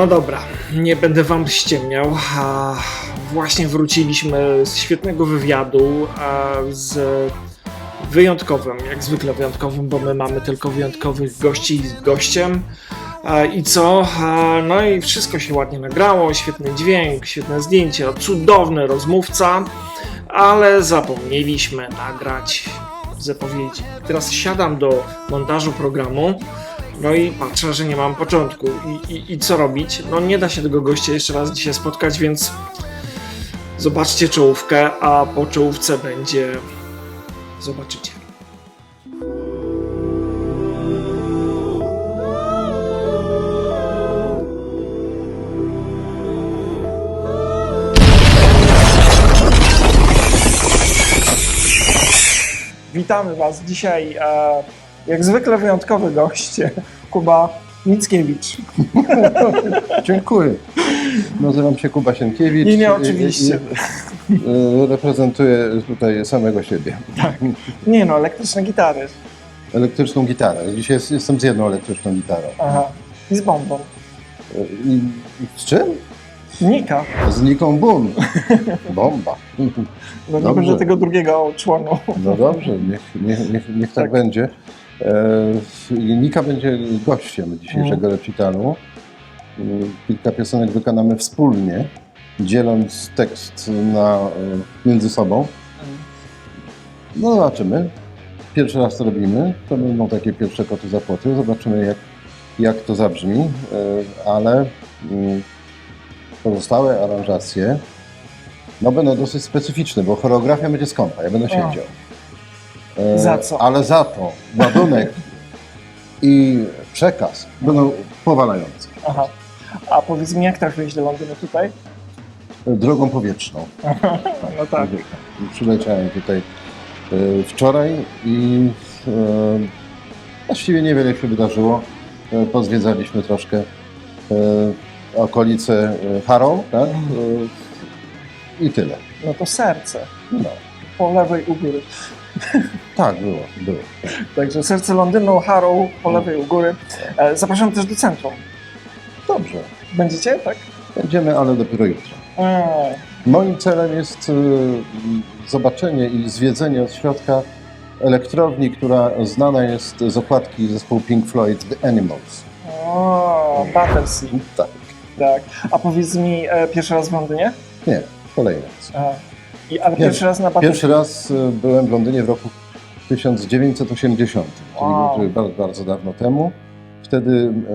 No dobra, nie będę wam ściemniał. Właśnie wróciliśmy z świetnego wywiadu z wyjątkowym, jak zwykle wyjątkowym, bo my mamy tylko wyjątkowych gości z gościem. I co? No i wszystko się ładnie nagrało, świetny dźwięk, świetne zdjęcia, cudowny rozmówca, ale zapomnieliśmy nagrać zapowiedzi. Teraz siadam do montażu programu. No i patrzę, że nie mam początku. I, i, I co robić? No nie da się tego gościa jeszcze raz dzisiaj spotkać, więc zobaczcie czołówkę, a po czołówce będzie. Zobaczycie. Witamy Was dzisiaj. E, jak zwykle wyjątkowy gość, Kuba Mickiewicz. Dziękuję. Nazywam się Kuba Sienkiewicz. Imię I- oczywiście. i- i- Reprezentuję tutaj samego siebie. Nie no, elektryczne gitary. Elektryczną gitarę. Dzisiaj jest, jestem z jedną elektryczną gitarą. Aha. I z bombą. I, i z czym? Nika. Z Niką Boom. Bomba. No nie Dobrze. będzie tego drugiego członu. No dobrze, niech, niech, niech, niech tak, Tak. będzie. E, Nika będzie gościem dzisiejszego recitalu. Mm, Kilka piosenek wykonamy wspólnie, dzieląc tekst na, e, między sobą. No zobaczymy. Pierwszy raz to robimy. To będą takie pierwsze koty za płoty. Zobaczymy jak, jak to zabrzmi. E, Ale mm, pozostałe aranżacje no będą dosyć specyficzne, bo choreografia będzie skąpa. Ja będę siedział. E, Za co? Ale za to ładunek i przekaz będą powalające. Aha. A powiedz mi, jak trafiłeś do Londynu tutaj? Drogą powietrzną. No tak. Przyleciałem tutaj e, wczoraj i e, właściwie niewiele się wydarzyło. E, Pozwiedzaliśmy troszkę e, okolice e, Harrow, tak? E, I tyle. No to serce. No. Po lewej u góry. Tak, było, było. Także serce Londynu, Harrow, po lewej u góry. E, Zapraszam też do centrum. Dobrze. Będziecie, tak? Będziemy, ale dopiero jutro. Eee, Moim celem jest y, zobaczenie i zwiedzenie od środka elektrowni, która znana jest z okładki zespołu Pink Floyd The Animals. O, Battersea. Tak, Tak. A powiedz mi, e, pierwszy raz w Londynie? nie, kolejny raz. E, I, ale pierwszy raz na Battersea. Pierwszy raz y, byłem w Londynie w roku 1980, czyli Wow. czyli bardzo, bardzo dawno temu. Wtedy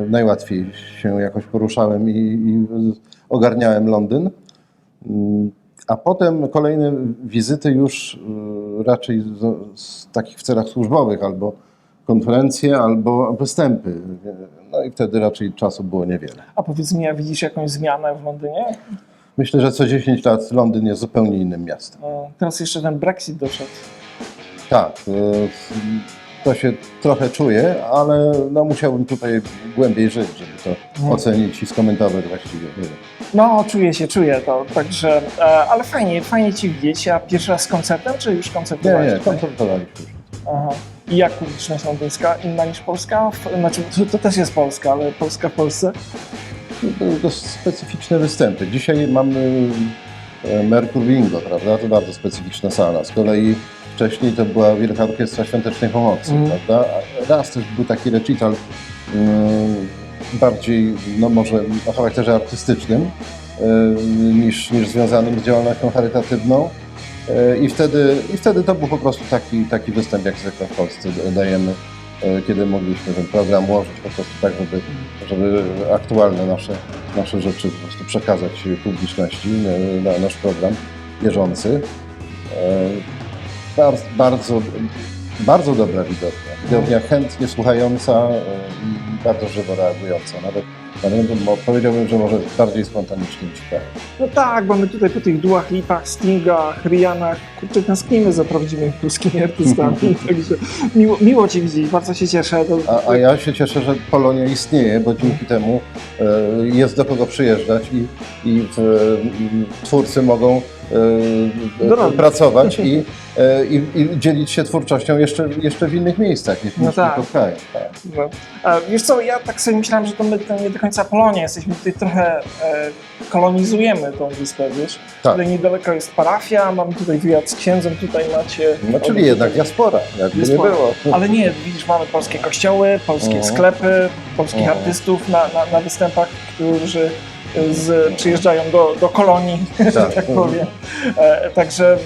y, najłatwiej się jakoś poruszałem i, i ogarniałem Londyn. Mm, A potem kolejne wizyty już y, raczej z, z takich w celach służbowych, albo konferencje, albo występy. No i wtedy raczej czasu było niewiele. A powiedz mi, a widzisz jakąś zmianę w Londynie? Myślę, że co 10 lat Londyn jest zupełnie innym miastem. E, Teraz jeszcze ten Brexit doszedł. Tak, to się trochę czuję, ale no musiałbym tutaj głębiej żyć, żeby to No. ocenić i skomentować właściwie. Nie. No, czuję się, czuję to. Także, e, ale fajnie, fajnie Ci widzieć. A pierwszy raz z koncertem, czy już Nie, koncertowałeś? nie, koncertowaliśmy już. Aha. I jak publiczność londyńska? Inna niż Polska? Znaczy, to, to też jest Polska, ale Polska w Polsce? Były to specyficzne występy. Dzisiaj mamy e, Merkur Bingo, prawda? To bardzo specyficzna sala. Z kolei wcześniej to była Wielka Orkiestra Świątecznej Pomocy, Mhm. prawda? Raz też był taki recital mm, bardziej, no może o charakterze artystycznym e, niż, niż związanym z działalnością charytatywną. E, I wtedy, I wtedy to był po prostu taki, taki występ, jak zwykle w Polsce dajemy, e, kiedy mogliśmy ten program ułożyć po prostu tak, żeby, żeby aktualne nasze, nasze rzeczy po prostu przekazać publiczności na nasz program bieżący. Bardzo, bardzo, bardzo dobra widownia. Widownia chętnie słuchająca e, i bardzo żywo reagująca. Nawet, nawet bym- powiedziałbym, że może bardziej spontanicznie niż kraju. No tak, bo my tutaj po tych duach, lipach, stingach, Rianach, kurczę, tęsknimy za prawdziwymi polskimi artystami. Także miło, miło Cię widzieć, bardzo się cieszę. To, A, a ja się cieszę, że Polonia istnieje, bo dzięki temu e, jest do kogo przyjeżdżać i, i w, twórcy mogą e, pracować i, i, i dzielić się twórczością jeszcze, jeszcze w innych miejscach niż, No niż tak. tylko w kraju. Tak. No. A wiesz co, ja tak sobie myślałem, że to my to nie do końca Polonia, jesteśmy tutaj trochę, e, kolonizujemy tą wyspę, wiesz? Tak. Tutaj niedaleko jest parafia, mamy tutaj wywiad z księdzem, tutaj macie... No czyli jednak diaspora, jakby nie Diaspora. było. Ale nie, widzisz, mamy polskie kościoły, polskie Mhm. sklepy, polskich Mhm. artystów na, na, na występach, którzy z, przyjeżdżają do, do kolonii, że Tak. tak powiem. E, także e,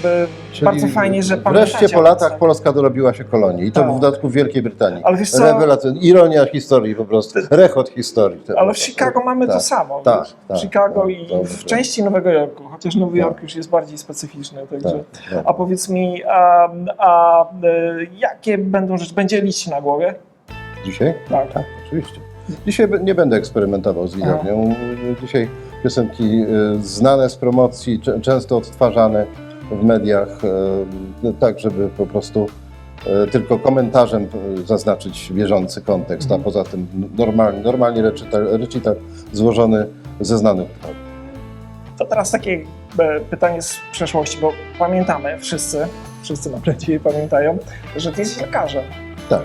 Czyli bardzo fajnie, że Wreszcie pamiętacie po latach nas, Polska dorobiła się kolonii i to Tak. w dodatku w Wielkiej Brytanii. Ale wiesz co? Rewelacyjna, ironia historii po prostu, rechot historii. To Ale w Chicago mamy to Tak. samo. Tak, tak, w Chicago tak, i dobrze. w części Nowego Jorku, chociaż Nowy Tak. Jork już jest bardziej specyficzny. Także. Tak, tak. A powiedz mi, a, a, e, jakie będą rzeczy? Będzie liść na głowie? Dzisiaj? Tak. Tak, oczywiście. Dzisiaj nie będę eksperymentował z widownią. Dzisiaj piosenki y, znane z promocji, często odtwarzane w mediach, y, tak żeby po prostu y, tylko komentarzem zaznaczyć bieżący kontekst, Mhm. a poza tym normalnie, normalnie recital, recital złożony ze znanych utworów. To teraz takie pytanie z przeszłości, bo pamiętamy wszyscy, wszyscy mam nadzieję pamiętają, że ty jesteś lekarzem. Tak.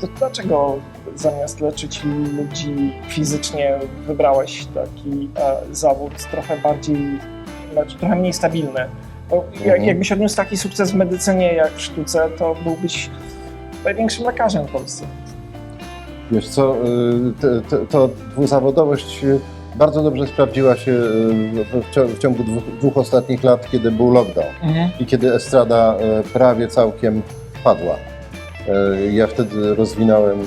To dlaczego zamiast leczyć ludzi fizycznie wybrałeś taki e, zawód trochę bardziej, znaczy trochę mniej stabilny? Bo jak, Mhm. jakbyś odniósł taki sukces w medycynie jak w sztuce, to byłbyś największym lekarzem w Polsce. Wiesz co, y, to dwuzawodowość bardzo dobrze sprawdziła się y, w, ciągu dwóch, dwóch ostatnich lat, kiedy był lockdown. i kiedy estrada e, prawie całkiem padła. E, Ja wtedy rozwinąłem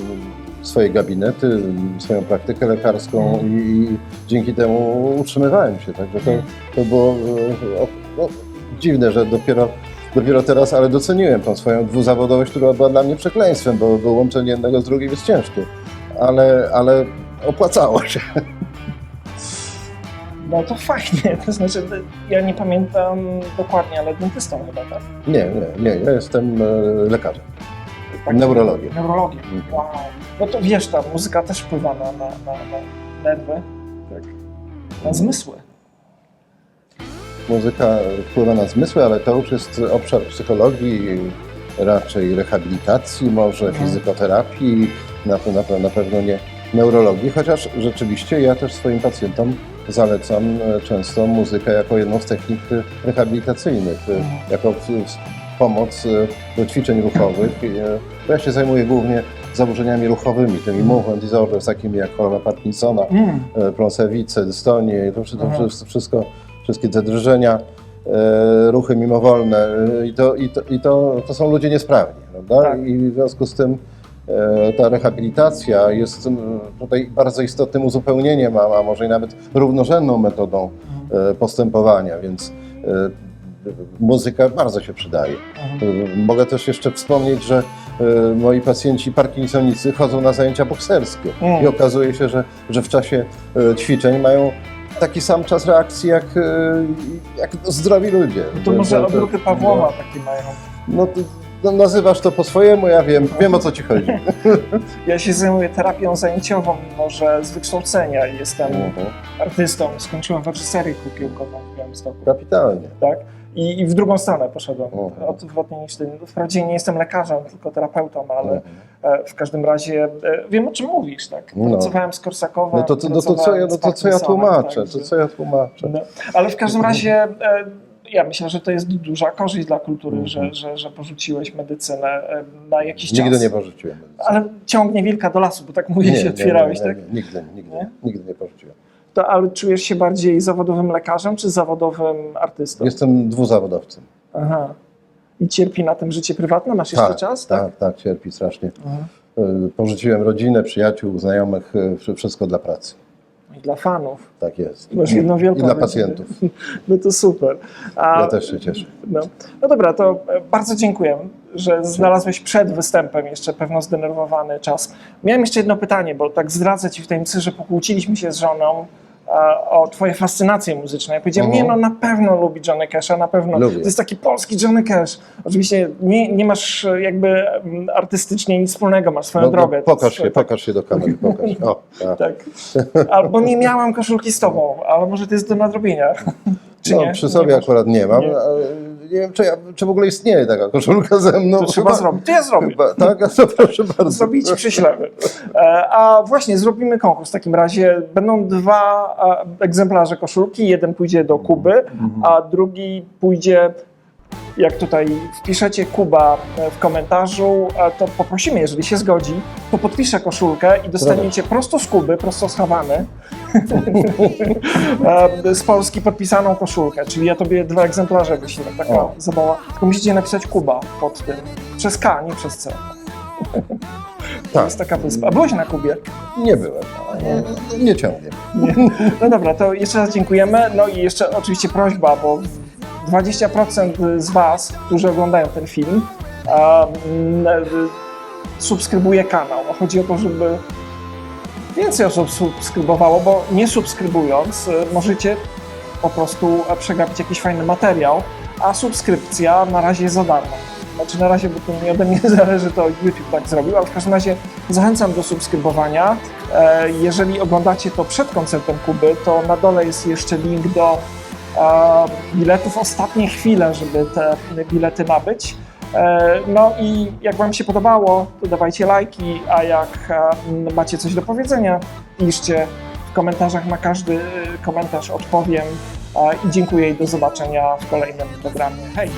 swoje gabinety, swoją praktykę lekarską Mhm. i, i dzięki temu utrzymywałem się. Także to, to było e, no, dziwne, że dopiero, dopiero teraz, ale doceniłem tą swoją dwuzawodowość, która była dla mnie przekleństwem, bo, bo łączenie jednego z drugim jest ciężkie. Ale, ale opłacało się. No to fajnie, to znaczy, ja nie pamiętam dokładnie, ale dentystą chyba, tak? Nie, nie, nie, ja jestem e, lekarzem. Tak Neurologiem. Neurologiem, Mhm. wow. No to wiesz, ta muzyka też wpływa na, na, na, na nerwy, tak. na zmysły. Muzyka wpływa na zmysły, ale to już jest obszar psychologii, raczej rehabilitacji, może Mhm. fizykoterapii, na, pe- na, pe- na pewno nie neurologii, chociaż rzeczywiście ja też swoim pacjentom zalecam e, często muzykę jako jedną z technik e, rehabilitacyjnych, e, Mhm. jako w- w- pomoc e, do ćwiczeń ruchowych. E, Ja się zajmuję głównie zaburzeniami ruchowymi, tymi movement disorders, takimi jak choroba Parkinsona, Mm. e, pląsewice, dystonie, to, to Aha. wszystko, wszystkie te drżenia, e, ruchy mimowolne e, i, to, i, to, i to, to są ludzie niesprawni, prawda? Tak. I w związku z tym e, ta rehabilitacja jest tutaj bardzo istotnym uzupełnieniem, a, może i nawet równorzędną metodą Mhm. e, postępowania, więc e, muzyka bardzo się przydaje. E, Mogę też jeszcze wspomnieć, że e, moi pacjenci parkinsonicy chodzą na zajęcia bokserskie Mm. i okazuje się, że, że w czasie e, ćwiczeń mają taki sam czas reakcji jak, jak zdrowi ludzie. No to Że- może że- obróty Pawłowa takie mają. No, no, nazywasz to po swojemu, ja wiem, wiem o co ci chodzi. Ja się zajmuję terapią zajęciową, mimo że z wykształcenia jestem Mhm. artystą. Skończyłem reżyserię kukiełkową w Białymstoku. Kapitalnie. tak? I, I w drugą stronę poszedłem, Mhm. odwrotnie niż ty. Wprawdzie nie jestem lekarzem, tylko terapeutą, ale Mhm. w każdym razie e, wiem o czym mówisz, tak? No. Pracowałem z Korsakowem, No to, to, no to, co, ja, no to co ja tłumaczę, to co ja tłumaczę. No, ale w każdym razie e, ja myślę, że to jest duża korzyść dla kultury, Mhm. że, że, że porzuciłeś medycynę na jakiś Nigdy czas. nie porzuciłem. Ale ciągnie wilka do lasu, bo tak mówię, się otwierałeś, nie, tak? nie, nigdy, nigdy, Nie? nigdy nie porzuciłem. To, ale czujesz się bardziej zawodowym lekarzem, czy zawodowym artystą? Jestem dwuzawodowcem. Aha. I cierpi na tym życie prywatne? Masz jeszcze Tak, czas? Tak, tak, cierpi strasznie. Aha. Y, Porzuciłem rodzinę, przyjaciół, znajomych, wszy- wszystko dla pracy. I dla fanów. Tak jest. Masz jedną wielką I dla pacjentów. No to super. A, Ja też się cieszę. No. no dobra, to e, bardzo dziękuję, że znalazłeś przed występem jeszcze pewno zdenerwowany czas. Miałem jeszcze jedno pytanie, bo tak zdradzę ci w tajemnicy, że pokłóciliśmy się z żoną o twoje fascynacje muzyczne. Ja powiedziałem, Mhm. nie no, na pewno lubi Johnny Casha, na pewno. Lubię. To jest taki polski Johnny Cash. Oczywiście nie, nie masz e, jakby artystycznie nic wspólnego, masz swoją No, no, drogę. To pokaż się, tak, pokaż się do kamery, pokaż. O, tak. Tak. Albo nie miałam koszulki z tobą, ale może to jest do nadrobienia. Czy no, nie? przy sobie Nie akurat nie mam. Nie. Nie wiem, czy, ja, czy w ogóle istnieje taka koszulka ze mną. To trzeba zrobić. To ja zrobię. Chyba, tak? A to proszę bardzo. Zrobić przyślemy. E, A właśnie, zrobimy konkurs w takim razie. Będą dwa e, egzemplarze koszulki. Jeden pójdzie do Kuby, a drugi pójdzie, jak tutaj wpiszecie Kuba e, w komentarzu, to poprosimy, jeżeli się zgodzi, to podpiszę koszulkę i dostaniecie prosto z Kuby, prosto z Hawany, z Polski podpisaną koszulkę. Czyli ja tobie dwa egzemplarze wyślę. Taka O. zabawa. Tylko musicie napisać Kuba pod tym. Przez K, nie przez C. To Tak. jest taka wyspa. A byłeś na Kubie? Nie byłem. Nie, nie ciągnie. Nie. No dobra, to jeszcze raz dziękujemy. No i jeszcze oczywiście prośba, bo 20% z Was, którzy oglądają ten film, subskrybuje kanał. Chodzi o to, żeby więcej osób subskrybowało, bo nie subskrybując, y, możecie po prostu e, przegapić jakiś fajny materiał, a subskrypcja na razie jest za darmo. Znaczy na razie, bo to nie ode mnie zależy, to YouTube tak zrobił, ale w każdym razie zachęcam do subskrybowania. E, Jeżeli oglądacie to przed koncertem Kuby, to na dole jest jeszcze link do e, biletów ostatnie chwile, żeby te bilety nabyć. E, No i jak Wam się podobało, to dawajcie lajki, a jak e, macie coś do powiedzenia, piszcie w komentarzach. Na każdy komentarz odpowiem E, i dziękuję i do zobaczenia w kolejnym programie. Hej!